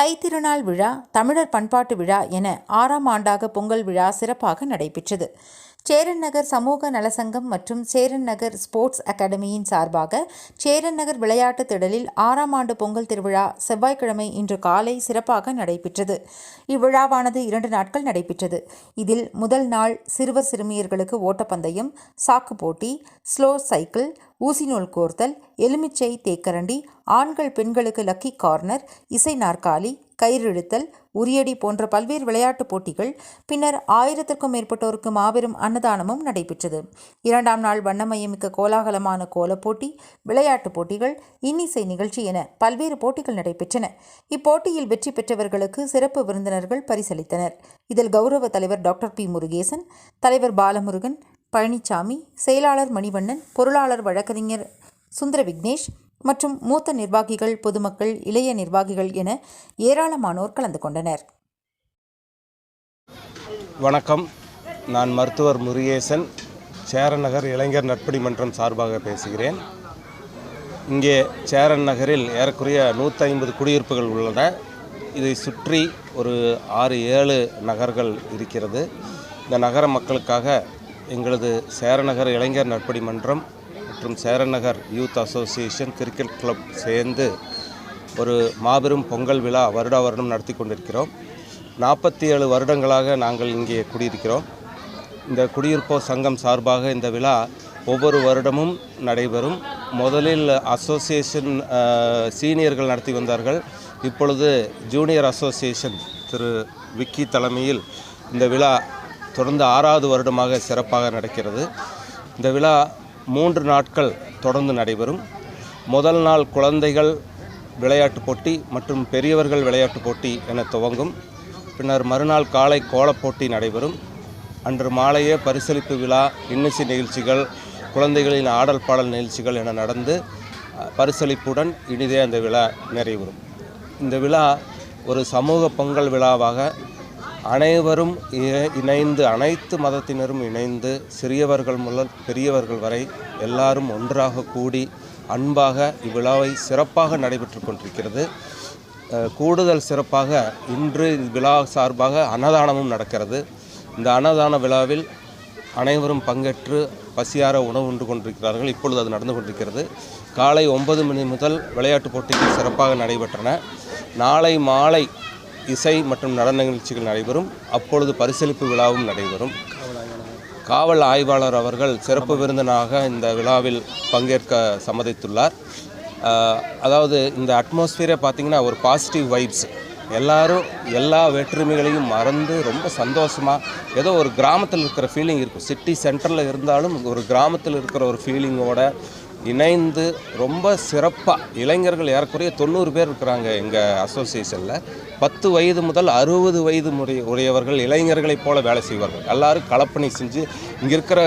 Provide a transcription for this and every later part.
தைத்திருநாள் விழா தமிழர் பண்பாட்டு விழா என ஆறாம் ஆண்டாக பொங்கல் விழா சிறப்பாக நடைபெற்றது. சேரன் நகர் சமூக நலசங்கம் மற்றும் சேரன் நகர் ஸ்போர்ட்ஸ் அகாடமியின் சார்பாக சேரன் நகர் விளையாட்டுத் திடலில் ஆறாம் ஆண்டு பொங்கல் திருவிழா செவ்வாய்க்கிழமை இன்று காலை சிறப்பாக நடைபெற்றது. இவ்விழாவானது இரண்டு நாட்கள் நடைபெற்றது. இதில் முதல் நாள் சிறுவர் சிறுமியர்களுக்கு ஓட்டப்பந்தயம் சாக்கு போட்டி ஸ்லோ சைக்கிள் ஊசி நூல் கோர்த்தல் எலுமிச்சை தேக்கரண்டி ஆண்கள் பெண்களுக்கு லக்கி கார்னர் இசை நாற்காலி கயிறிழுத்தல் உரியடி போன்ற பல்வேறு விளையாட்டுப் போட்டிகள் பின்னர் ஆயிரத்திற்கும் மேற்பட்டோருக்கு மாபெரும் அன்னதானமும் நடைபெற்றது. இரண்டாம் நாள் வண்ணமயமிக்க கோலாகலமான கோலப் போட்டி விளையாட்டுப் போட்டிகள் இன்னிசை நிகழ்ச்சி என பல்வேறு போட்டிகள் நடைபெற்றன. இப்போட்டியில் வெற்றி பெற்றவர்களுக்கு சிறப்பு விருந்தினர்கள் பரிசளித்தனர். இதில் கௌரவ தலைவர் டாக்டர் பி. முருகேசன் தலைவர் பாலமுருகன் பழனிசாமி செயலாளர் மணிவண்ணன் பொருளாளர் வழக்கறிஞர் சுந்தர விக்னேஷ் மற்றும் மூத்த நிர்வாகிகள் பொதுமக்கள் இளைய நிர்வாகிகள் என ஏராளமானோர் கலந்து கொண்டனர். வணக்கம். நான் மருத்துவர் முருகேசன் சேரன் நகர் இளைஞர் நட்படி மன்றம் சார்பாக பேசுகிறேன். இங்கே சேரன் நகரில் ஏறக்குறைய 150 ஐம்பது குடியிருப்புகள் உள்ளன. இதை சுற்றி ஒரு ஆறு ஏழு நகர்கள் இருக்கிறது. இந்த நகர மக்களுக்காக எங்களது சேரநகர் இளைஞர் நட்படி மன்றம் மற்றும் Cheranagar youth association cricket club சேர்ந்து ஒரு மாபெரும் பொங்கல் விழா வருடா வருடம் நடத்தி கொண்டிருக்கிறோம். நாற்பத்தி ஏழு வருடங்களாக நாங்கள் இங்கே குடியிருக்கிறோம். இந்த குடியிருப்போர் சங்கம் சார்பாக இந்த விழா ஒவ்வொரு வருடமும் நடைபெறும். முதலில் அசோசியேஷன் சீனியர்கள் நடத்தி வந்தார்கள். இப்பொழுது ஜூனியர் அசோசியேஷன் திரு விக்கி தலைமையில் இந்த விழா தொடர்ந்து ஆறாவது வருடமாக சிறப்பாக நடக்கிறது. இந்த விழா மூன்று நாட்கள் தொடர்ந்து நடைபெறும். முதல் நாள் குழந்தைகள் விளையாட்டுப் போட்டி மற்றும் பெரியவர்கள் விளையாட்டுப் போட்டி என துவங்கும். பின்னர் மறுநாள் காலை கோலப் போட்டி நடைபெறும். அன்று மாலையே பரிசளிப்பு விழா இன்னிசை நிகழ்ச்சிகள் குழந்தைகளின் ஆடல் பாடல் நிகழ்ச்சிகள் என நடந்து பரிசளிப்புடன் இனிதே அந்த விழா நிறைவுறும். இந்த விழா ஒரு சமூக பொங்கல் விழாவாக அனைவரும் இணைந்து அனைத்து மதத்தினரும் இணைந்து சிறியவர்கள் முதல் பெரியவர்கள் வரை எல்லாரும் ஒன்றாக கூடி அன்பாக இவ்விழாவை சிறப்பாக நடைபெற்று கொண்டிருக்கிறது. கூடுதல் சிறப்பாக இன்று விழா சார்பாக அன்னதானமும் நடக்கிறது. இந்த அன்னதான விழாவில் அனைவரும் பங்கேற்று பசியார உணவு உண்டு கொண்டிருக்கிறார்கள். இப்பொழுது அது நடந்து கொண்டிருக்கிறது. காலை ஒன்பது மணி முதல் விளையாட்டுப் போட்டிகள் சிறப்பாக நடைபெற்றன. நாளை மாலை இசை மற்றும் நடன நிகழ்ச்சிகள் நடைபெறும். அப்பொழுது பரிசளிப்பு விழாவும் நடைபெறும். காவல் ஆய்வாளர் அவர்கள் சிறப்பு விருந்தினராக இந்த விழாவில் பங்கேற்க சம்மதித்துள்ளார். அதாவது இந்த அட்மாஸ்பியரை பார்த்தீங்கன்னா ஒரு பாசிட்டிவ் வைப்ஸ் எல்லாரும் எல்லா வேற்றுமைகளையும் மறந்து ரொம்ப சந்தோஷமாக ஏதோ ஒரு கிராமத்தில் இருக்கிற ஃபீலிங் இருக்கும். சிட்டி சென்டரில் இருந்தாலும் ஒரு கிராமத்தில் இருக்கிற ஒரு ஃபீலிங்கோட இணைந்து ரொம்ப சிறப்பாக இளைஞர்கள் ஏறக்குறைய தொண்ணூறு பேர் இருக்கிறாங்க எங்கள் அசோசியேஷனில் பத்து வயது முதல் அறுபது வயது முறை உடையவர்கள் இளைஞர்களைப் போல வேலை செய்வார்கள். எல்லாரும் களப்பணி செஞ்சு இங்கே இருக்கிற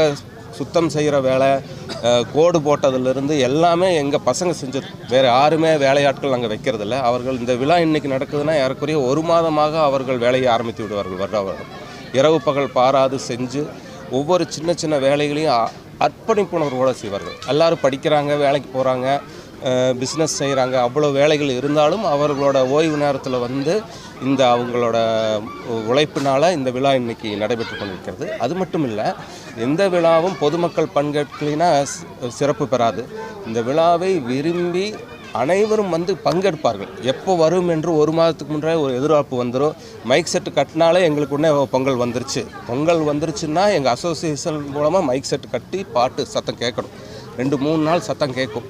சுத்தம் செய்கிற வேலை கோடு போட்டதுலேருந்து எல்லாமே எங்கள் பசங்க செஞ்சது வேறு யாருமே வேலையாட்கள் நாங்கள் வைக்கிறதில்ல. அவர்கள் இந்த விழா இன்னைக்கு நடக்குதுன்னா ஏறக்குறைய ஒரு மாதமாக அவர்கள் வேலையை ஆரம்பித்து விடுவார்கள் வருட இரவு பகல் பாராது செஞ்சு ஒவ்வொரு சின்ன சின்ன வேலைகளையும் அர்ப்பணிப்பு உணர்வோடு செய்வார்கள். எல்லாரும் படிக்கிறாங்க வேலைக்கு போகிறாங்க பிஸ்னஸ் செய்கிறாங்க அவ்வளோ வேலைகள் இருந்தாலும் அவர்களோட ஓய்வு நேரத்தில் வந்து இந்த அவங்களோட உழைப்பினால் இந்த விழா இன்னைக்கு நடைபெற்று கொண்டிருக்கிறது. அது மட்டும் இல்லை எந்த விழாவும் பொதுமக்கள் பங்கேற்கலினா சிறப்பு பெறாது. இந்த விழாவை விரும்பி அனைவரும் வந்து பங்கெடுப்பார்கள் எப்போ வரும் என்று ஒரு மாதத்துக்கு முன்னாடி ஒரு எதிர்பார்ப்பு வந்துடும் மைக் செட்டு கட்டினாலே எங்களுக்கு உடனே பொங்கல் வந்துருச்சு. பொங்கல் வந்துருச்சுன்னா எங்கள் அசோசியேஷன் மூலமாக மைக் செட்டு கட்டி பாட்டு சத்தம் கேட்கணும். ரெண்டு மூணு நாள் சத்தம் கேட்கும்.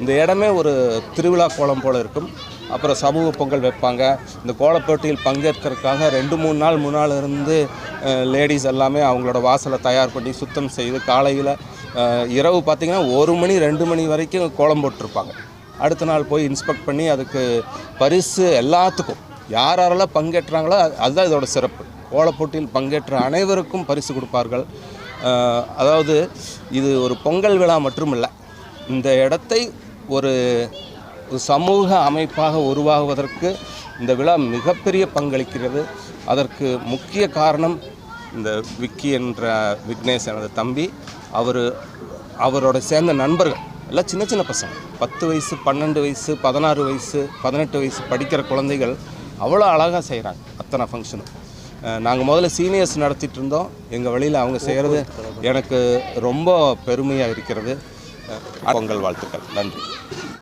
இந்த இடமே ஒரு திருவிழா கோலம் போல் இருக்கும். அப்புறம் சமூக பொங்கல் வைப்பாங்க. இந்த கோலப்போட்டியில் பங்கேற்கிறதுக்காக ரெண்டு மூணு நாள் முன்னால் இருந்து லேடிஸ் எல்லாமே அவங்களோட வாசலை தயார் பண்ணி சுத்தம் செய்து காலையில் இரவு பார்த்திங்கன்னா ஒரு மணி ரெண்டு மணி வரைக்கும் கோலம் போட்டிருப்பாங்க. அடுத்த நாள் போய் இன்ஸ்பெக்ட் பண்ணி அதுக்கு பரிசு எல்லாத்துக்கும் யார் யாரெல்லாம் பங்கேற்றாங்களோ அதுதான் இதோட சிறப்பு. ஓலப்போட்டியில் பங்கேற்ற அனைவருக்கும் பரிசு கொடுப்பார்கள். அதாவது இது ஒரு பொங்கல் விழா மட்டுமில்லை. இந்த இடத்தை ஒரு சமூக அமைப்பாக உருவாகுவதற்கு இந்த விழா மிகப்பெரிய பங்களிக்கிறது. அதற்கு முக்கிய காரணம் இந்த விக்கி என்ற விக்னேஷ் எனது தம்பி. அவர் அவரோட சேர்ந்த நண்பர்கள். எல்லாம் சின்ன சின்ன பசங்க. பத்து வயசு பன்னெண்டு வயசு பதினாறு வயசு பதினெட்டு வயசு படிக்கிற குழந்தைகள் அவ்வளோ அழகாக செய்கிறாங்க அத்தனை ஃபங்க்ஷனும் நாங்கள் முதல்ல சீனியர்ஸ் நடத்திட்டு இருந்தோம். எங்கள் வழியில் அவங்க செய்கிறது எனக்கு ரொம்ப பெருமையாக இருக்கிறது. பொங்கல் வாழ்த்துக்கள். நன்றி.